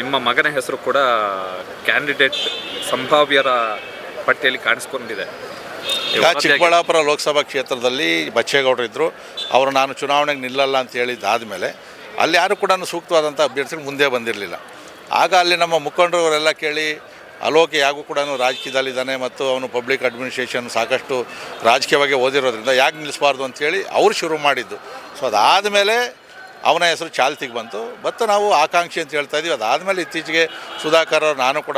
ನಿಮ್ಮ ಮಗನ ಹೆಸರು ಕೂಡ ಕ್ಯಾಂಡಿಡೇಟ್ ಸಂಭಾವ್ಯರ ಪಟ್ಟಿಯಲ್ಲಿ ಕಾಣಿಸ್ಕೊಂಡಿದೆ. ಈಗ ಚಿಕ್ಕಬಳ್ಳಾಪುರ ಲೋಕಸಭಾ ಕ್ಷೇತ್ರದಲ್ಲಿ ಬಚ್ಚೇಗೌಡರು ಇದ್ದರು ಅವರು ನಾನು ಚುನಾವಣೆಗೆ ನಿಲ್ಲಲ್ಲ ಅಂತ ಹೇಳಿದ್ದಾದಮೇಲೆ ಅಲ್ಲಿ ಯಾರು ಕೂಡ ಸೂಕ್ತವಾದಂಥ ಅಭ್ಯರ್ಥಿಗಳು ಮುಂದೆ ಬಂದಿರಲಿಲ್ಲ. ಆಗ ಅಲ್ಲಿ ನಮ್ಮ ಮುಖಂಡರವರೆಲ್ಲ ಕೇಳಿ ಅಲೋಕೆ ಯಾಗೂ ಕೂಡ ರಾಜಕೀಯದಲ್ಲಿದ್ದಾನೆ ಮತ್ತು ಅವನು ಪಬ್ಲಿಕ್ ಅಡ್ಮಿನಿಸ್ಟ್ರೇಷನ್ ಸಾಕಷ್ಟು ರಾಜಕೀಯವಾಗಿ ಓದಿರೋದ್ರಿಂದ ಯಾಕೆ ನಿಲ್ಲಿಸಬಾರ್ದು ಅಂತೇಳಿ ಅವರು ಶುರು ಮಾಡಿದ್ದು. ಸೊ ಅದಾದಮೇಲೆ ಅವನ ಹೆಸರು ಚಾಲ್ತಿಗೆ ಬಂತು. ಮತ್ತು ನಾವು ಆಕಾಂಕ್ಷಿ ಅಂತ ಹೇಳ್ತಾ ಇದ್ದೀವಿ. ಅದಾದಮೇಲೆ ಇತ್ತೀಚೆಗೆ ಸುಧಾಕರ್ ಅವರು ನಾನು ಕೂಡ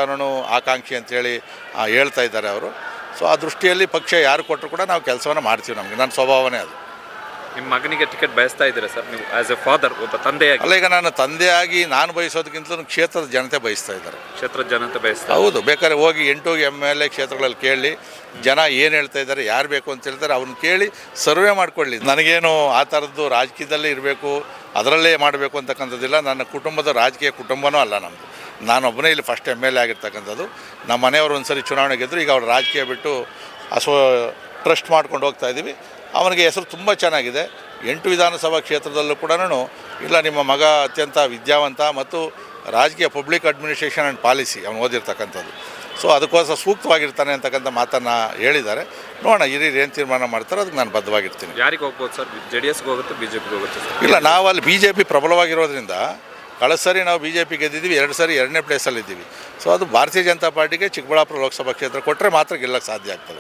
ಆಕಾಂಕ್ಷಿ ಅಂತೇಳಿ ಹೇಳ್ತಾ ಇದ್ದಾರೆ ಅವರು. ಸೊ, ಆ ದೃಷ್ಟಿಯಲ್ಲಿ ಪಕ್ಷ ಯಾರು ಕೊಟ್ಟರು ಕೂಡ ನಾವು ಕೆಲಸವನ್ನು ಮಾಡ್ತೀವಿ ನಮಗೆ. ನನ್ನ ಸ್ವಭಾವನೇ ಅದು. ನಿಮ್ಮ ಮಗನಿಗೆ ಟಿಕೆಟ್ ಬಯಸ್ತಾ ಇದ್ದೀರಾ ಸರ್? ನೀವು ಆಸ್ ಎ ಫಾದರ್ ಒಬ್ಬ ತಂದೆಯಾಗಿ? ಅಲ್ಲ ಈಗ ನಾನು ತಂದೆಯಾಗಿ ನಾನು ಬಯಸೋದಕ್ಕಿಂತಲೂ ಕ್ಷೇತ್ರದ ಜನತೆ ಬಯಸ್ತಾ ಇದ್ದಾರೆ. ಕ್ಷೇತ್ರದ ಜನತೆ ಬಯಸ್ತಾ ಹೌದು ಬೇಕಾದ್ರೆ ಹೋಗಿ ಎಂಟು ಎಂ ಎಲ್ ಎ ಕ್ಷೇತ್ರಗಳಲ್ಲಿ ಕೇಳಿ ಜನ ಏನು ಹೇಳ್ತಾ ಇದ್ದಾರೆ ಯಾರು ಬೇಕು ಅಂತ ಹೇಳ್ತಾರೆ ಅವ್ರನ್ನ ಕೇಳಿ ಸರ್ವೆ ಮಾಡ್ಕೊಳ್ಳಿ. ನನಗೇನು ಆ ಥರದ್ದು ರಾಜಕೀಯದಲ್ಲೇ ಇರಬೇಕು ಅದರಲ್ಲೇ ಮಾಡಬೇಕು ಅಂತಕ್ಕಂಥದ್ದಿಲ್ಲ ನನ್ನ ಕುಟುಂಬದ ರಾಜಕೀಯ ಕುಟುಂಬನೂ ಅಲ್ಲ ನಮ್ಮದು ನಾನೊಬ್ಬನೇ ಇಲ್ಲಿ ಫಸ್ಟ್ ಎಂ ಎಲ್ ಎ ಆಗಿರ್ತಕ್ಕಂಥದ್ದು. ನಮ್ಮ ಮನೆಯವರು ಒಂದು ಸರಿ ಚುನಾವಣೆ ಗೆದ್ದರು ಈಗ ಅವ್ರು ರಾಜಕೀಯ ಬಿಟ್ಟು ಅಸೋ ಟ್ರಸ್ಟ್ ಮಾಡ್ಕೊಂಡು ಹೋಗ್ತಾ ಇದ್ದೀವಿ ಅವನಿಗೆ ಹೆಸರು ತುಂಬ ಚೆನ್ನಾಗಿದೆ. ಎಂಟು ವಿಧಾನಸಭಾ ಕ್ಷೇತ್ರದಲ್ಲೂ ಕೂಡ ಇಲ್ಲ ನಿಮ್ಮ ಮಗ ಅತ್ಯಂತ ವಿದ್ಯಾವಂತ ಮತ್ತು ರಾಜಕೀಯ ಪಬ್ಲಿಕ್ ಅಡ್ಮಿನಿಸ್ಟ್ರೇಷನ್ ಆ್ಯಂಡ್ ಪಾಲಿಸಿ ಅವನು ಓದಿರ್ತಕ್ಕಂಥದ್ದು. ಸೊ ಅದಕ್ಕೋಸ್ಕರ ಸೂಕ್ತವಾಗಿರ್ತಾನೆ ಅಂತಕ್ಕಂಥ ಮಾತನ್ನು ಹೇಳಿದ್ದಾರೆ. ನೋಡೋಣ ಹಿರಿಯರು ಏನು ತೀರ್ಮಾನ ಮಾಡ್ತಾರೋ ಅದಕ್ಕೆ ನಾನು ಬದ್ಧವಾಗಿರ್ತೀನಿ. ಯಾರಿಗೆ ಹೋಗ್ಬೋದು ಸರ್? ಜೆ ಡಿ ಎಸ್ಗೆ ಹೋಗುತ್ತೆ ಬಿ ಜೆ ಪಿಗೆ ಹೋಗುತ್ತೆ ಇಲ್ಲ ನಾವು ಅಲ್ಲಿ ಬಿ ಜೆ ಪಿ ಪ್ರಬಲವಾಗಿರೋದ್ರಿಂದ ಕಳೆದ ಸರಿ ನಾವು ಬಿ ಜೆ ಪಿ ಗೆದ್ದಿದ್ದೀವಿ ಎರಡು ಸರಿ ಎರಡನೇ ಪ್ಲೇಸಲ್ಲಿದ್ದೀವಿ ಸೊ ಅದು ಭಾರತೀಯ ಜನತಾ ಪಾರ್ಟಿಗೆ ಚಿಕ್ಕಬಳ್ಳಾಪುರ ಲೋಕಸಭಾ ಕ್ಷೇತ್ರ ಕೊಟ್ಟರೆ ಮಾತ್ರ ಗೆಲ್ಲಕ್ಕೆ ಸಾಧ್ಯ ಆಗ್ತದೆ.